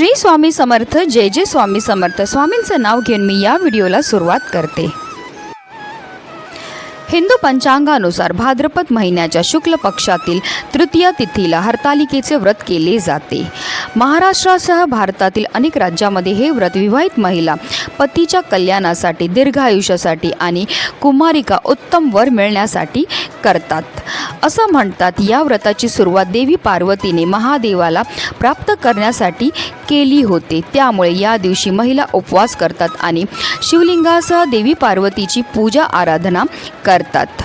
श्री स्वामी समर्थ जय जय स्वामी समर्थ. स्वामींचं नाव घेऊन मी या व्हिडिओला सुरुवात करते. हिंदू पंचांगानुसार भाद्रपद महिन्याच्या शुक्ल पक्षातील तृतीय तिथीला हरतालिकेचे व्रत केले जाते. महाराष्ट्रासह भारतातील अनेक राज्यामध्ये हे व्रत विवाहित महिला पतीच्या कल्याणासाठी दीर्घायुष्यासाठी आणि कुमारिका उत्तम वर मिळण्यासाठी करतात. असं म्हणतात या व्रताची सुरुवात देवी पार्वतीने महादेवाला प्राप्त करण्यासाठी केली होती. त्यामुळे या दिवशी महिला उपवास करतात आणि शिवलिंगासह देवी पार्वतीची पूजा आराधना करतात.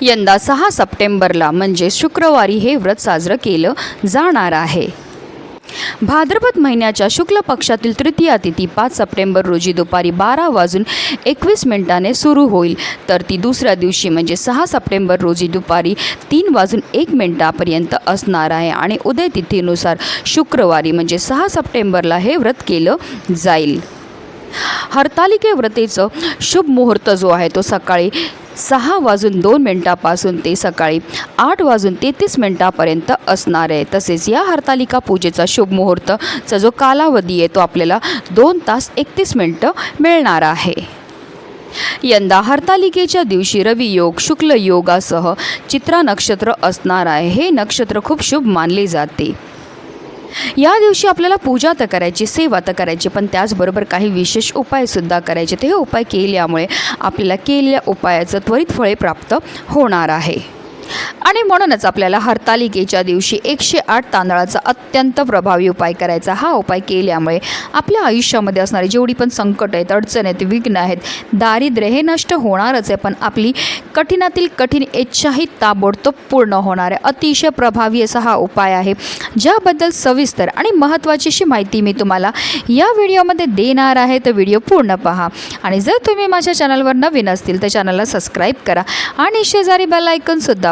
यंदा सहा सप्टेंबरला म्हणजे शुक्रवारी हे व्रत साजरं केलं जाणार आहे. भाद्रपद महिन्याच्या शुक्ल पक्षातील तृतीया तिथी पाच सप्टेंबर रोजी दुपारी बारा वाजून एकवीस मिनिटाने सुरू होईल. तर ती दुसऱ्या दिवशी म्हणजे सहा सप्टेंबर रोजी दुपारी तीन वाजून एक मिनिटापर्यंत असणार आहे आणि उदय तिथीनुसार शुक्रवारी म्हणजे सहा सप्टेंबरला हे व्रत केलं जाईल. हरतालिके व्रतेचं शुभ मुहूर्त जो आहे तो सकाळी सहा वाजून दोन मिनटापासून ते सकाळी आठ वाजून तेहतीस मिनटापर्यंत असणार आहे. तसेच या हरतालिका पूजेचा शुभ मुहूर्तचा जो कालावधी आहे तो आपल्याला दोन तास एकतीस मिनटं मिळणार आहे. यंदा हरतालिकेच्या दिवशी रवी योग शुक्ल योगासह चित्रा नक्षत्र असणार आहे. हे नक्षत्र खूप शुभ मानले जाते. या दिवशी आपल्याला पूजा तर करायची सेवा तर करायची पण त्याचबरोबर काही विशेष उपायसुद्धा करायचे. ते हे उपाय केल्यामुळे आपल्याला केलेल्या उपायाचं त्वरित फळे प्राप्त होणार आहे. आणि म्हणूनच आपल्याला हरतालिकेच्या दिवशी एकशे आठ तांदळाचा अत्यंत प्रभावी उपाय करायचा. हा उपाय केल्यामुळे आपल्या आयुष्यामध्ये असणारी जेवढी पण संकट आहेत अडचण आहेत विघ्न आहेत दारिद्र्य हे नष्ट होणारच आहे पण आपली कठीणातील कठीण इच्छाही ताबडतोब पूर्ण होणार आहे. अतिशय प्रभावी असा हा उपाय आहे. ज्याबद्दल सविस्तर आणि महत्त्वाची अशी माहिती मी तुम्हाला या व्हिडिओमध्ये देणार आहे. तर व्हिडिओ पूर्ण पहा. आणि जर तुम्ही माझ्या चॅनलवर नवीन असतील तर चॅनलला सबस्क्राईब करा. आणि शेजारी बेल आयकनसुद्धा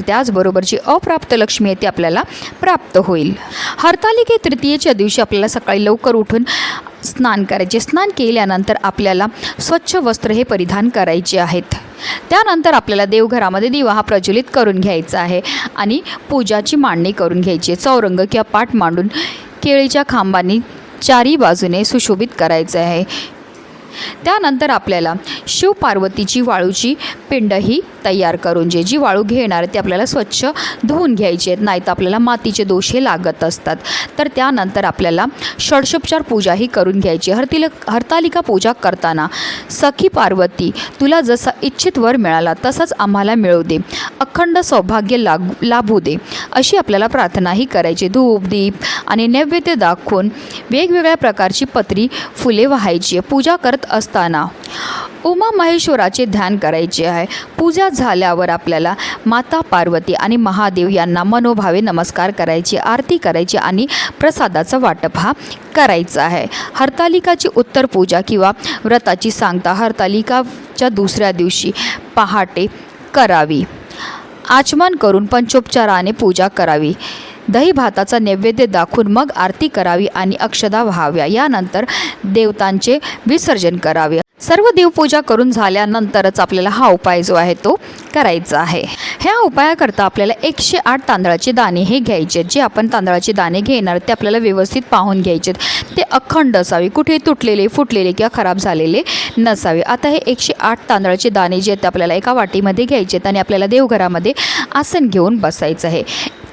त्याचबरोबर जी अप्राप्त लक्ष्मी आहे ती आपल्याला प्राप्त होईल. हरतालिके तृतीयेच्या दिवशी आपल्याला सकाळी लवकर उठून स्नान करायचे. स्नान केल्यानंतर आपल्याला स्वच्छ वस्त्र हे परिधान करायचे आहेत. त्यानंतर आपल्याला देवघरामध्ये दिवा हा प्रज्वलित करून घ्यायचा आहे आणि पूजाची मांडणी करून घ्यायची आहे. चौरंग किंवा पाठ मांडून केळीच्या खांबांनी चारी बाजूने सुशोभित करायचं आहे. त्यानंतर आपल्याला शिवपार्वतीची वाळूची पिंडही तयार करून जे जी वाळू घेणार ते आपल्याला स्वच्छ धुवून घ्यायची आहेत. नाही तर आपल्याला मातीचे दोष हे लागत असतात. तर त्यानंतर आपल्याला षडशोपचार पूजाही करून घ्यायची हरतिल हरतालिका पूजा करताना सखी पार्वती तुला जसा इच्छित वर मिळाला तसाच आम्हाला मिळू दे. अखंड सौभाग्य लाग लाभू दे. अशी आपल्याला प्रार्थनाही करायची. धूप दीप आणि नैवेद्य दाखवून वेगवेगळ्या प्रकारची पत्री फुले वाहायची पूजा करत असताना उमा महेश्वराचे ध्यान करायचे आहे. पूजा झाल्यावर आपल्याला माता पार्वती आणि महादेव यांना मनोभावे नमस्कार करायचे आरती करायची आणि प्रसादाचा वाटप हा करायचा आहे. हरतालिकाची उत्तर पूजा किंवा व्रताची सांगता हरतालिकाच्या दुसऱ्या दिवशी पहाटे करावी. आचमन करून पंचोपचाराने पूजा करावी. दही भाताचा नैवेद्य दाखवून मग आरती करावी आणि अक्षदा व्हाव्या. यानंतर देवतांचे विसर्जन करावे. सर्व देवपूजा करून झाल्यानंतरच आपल्याला हा उपाय जो आहे तो करायचा आहे. ह्या उपायाकरता आपल्याला एकशे आठ तांदळाचे दाणे हे घ्यायचे जे आपण तांदळाचे दाणे घेणार ते आपल्याला व्यवस्थित पाहून घ्यायचे आहेत. ते अखंड असावे कुठे तुटलेले फुटलेले किंवा खराब झालेले नसावे. आता हे एकशे आठ तांदळाचे दाणे जे आहेत ते आपल्याला एका वाटीमध्ये घ्यायचे आहेत आणि आपल्याला देवघरामध्ये आसन घेऊन बसायचं आहे.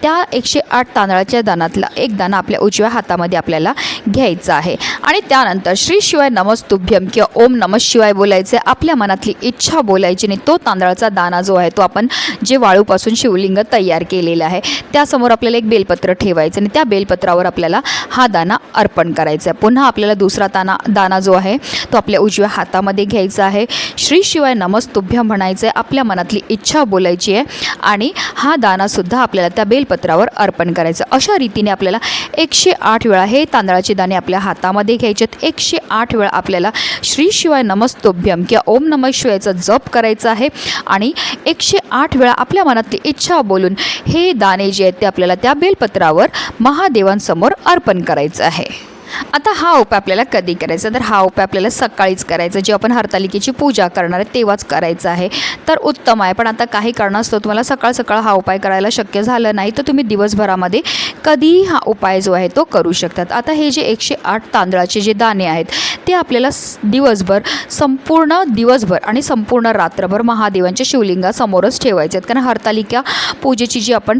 त्या एकशे आठ तांदळाच्या दानातला एक दाना आपल्या उजव्या हातामध्ये आपल्याला घ्यायचा आहे. आणि त्यानंतर श्री शिवाय नमस्तुभ्यम किंवा ओम नमः शिवाय बोलायचे आपल्या मनातली इच्छा बोलायची आणि तो तांदळाचा दाना जो आहे तो आपण जे वाळूपासून शिवलिंग तयार केलेलं आहे त्यासमोर आपल्याला एक बेलपत्र ठेवायचं आणि त्या बेलपत्रावर आपल्याला हा दाना अर्पण करायचा आहे. पुन्हा आपल्याला दुसरा दाना दाना जो आहे तो आपल्या उजव्या हातामध्ये घ्यायचा आहे. श्री शिवाय नमस्तुभ्यम म्हणायचं आहे आपल्या मनातली इच्छा बोलायची आहे आणि हा दानासुद्धा आपल्याला त्या बेल बेलपत्रावर अर्पण करायचं. अशा रीतीने आपल्याला एकशे आठ वेळा हे तांदळाचे दाणे आपल्या हातामध्ये घ्यायचे आहेत. एकशे आठ वेळा आपल्याला श्री शिवाय नमस्तोभ्यम किंवा ओम नमः शिवायचा जप करायचा आहे. आणि एकशे आठ वेळा आपल्या मनातली इच्छा बोलून हे दाणे जे आहेत ते आपल्याला त्या बेलपत्रावर महादेवांसमोर अर्पण करायचं आहे. आता हा उपाय आपल्याला कधी करायचा? तर हा उपाय आपल्याला सकाळीच करायचा. जे आपण हरतालिकेची पूजा करणार आहे तेव्हाच करायचं आहे. तर उत्तम आहे. पण आता काही कारणास्तव तुम्हाला सकाळ सकाळ हा उपाय करायला शक्य झालं नाही तर तुम्ही दिवसभरामध्ये कधीही हा उपाय जो आहे तो करू शकतात. आता हे जे एकशे आठ तांदळाचे जे दाणे आहेत ते आपल्याला दिवसभर संपूर्ण दिवसभर आणि संपूर्ण रात्रभर महादेवांच्या शिवलिंगासमोरच ठेवायचे आहेत. कारण हरतालिका पूजेची जी आपण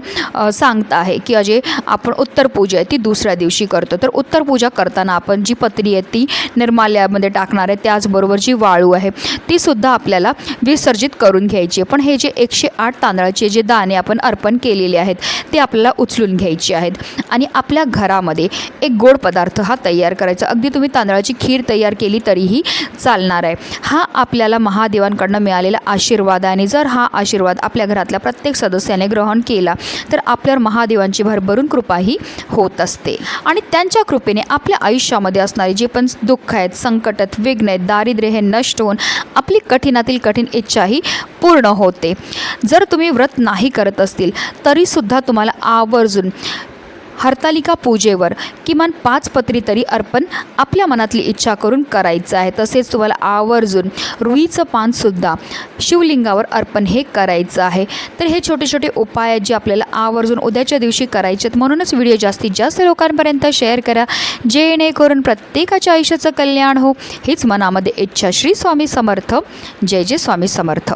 सांगता आहे किंवा जे आपण उत्तर पूजा आहे ती दुसऱ्या दिवशी करतो. तर उत्तर पूजा करताना आपण जी पत्री आहे ती निर्माल्यामध्ये टाकणार आहे त्याचबरोबर जी वाळू आहे ती सुद्धा आपल्याला विसर्जित करून घ्यायची आहे. पण हे जे एकशे आठ तांदळाचे जे दाणे आपण अर्पण केलेले आहेत ते आपल्याला उचलून घ्यायचे आहेत. आणि आपल्या घरामध्ये एक गोड पदार्थ हा तयार करायचा. अगदी तुम्ही तांदळाची खीर तयार केली तरीही चालणार आहे. हा आपल्याला महादेवांकडनं मिळालेला आशीर्वाद आहे. आणि जर हा आशीर्वाद आपल्या घरातल्या प्रत्येक सदस्याने ग्रहण केला तर आपल्यावर महादेवांची भरभरून कृपाही होत असते. आणि त्यांच्या कृपेने आपल्या आपल्या आयुष्यामध्ये असणारे जे पण दुःख आहेत संकट आहेत विघ्न आहेत दारिद्र्य हे नष्ट होऊन आपली कठीणातील कठीण इच्छाही पूर्ण होते. जर तुम्ही व्रत नाही करत असतील तरीसुद्धा तुम्हाला आवर्जून हरतालिका पूजेवर किमान पाच पत्री तरी अर्पण आपल्या मनातली इच्छा करून करायचं आहे. तसेच तुम्हाला आवर्जून रुईचं पानसुद्धा शिवलिंगावर अर्पण हे करायचं आहे. तर हे छोटे छोटे उपाय आहेत जे आपल्याला आवर्जून उद्याच्या दिवशी करायचे आहेत म्हणूनच व्हिडिओ जास्तीत जास्त लोकांपर्यंत शेअर करा. जेणेकरून प्रत्येकाच्या आयुष्याचं कल्याण हो. हीच मनामध्ये इच्छा. श्री स्वामी समर्थ. जय जय स्वामी समर्थ.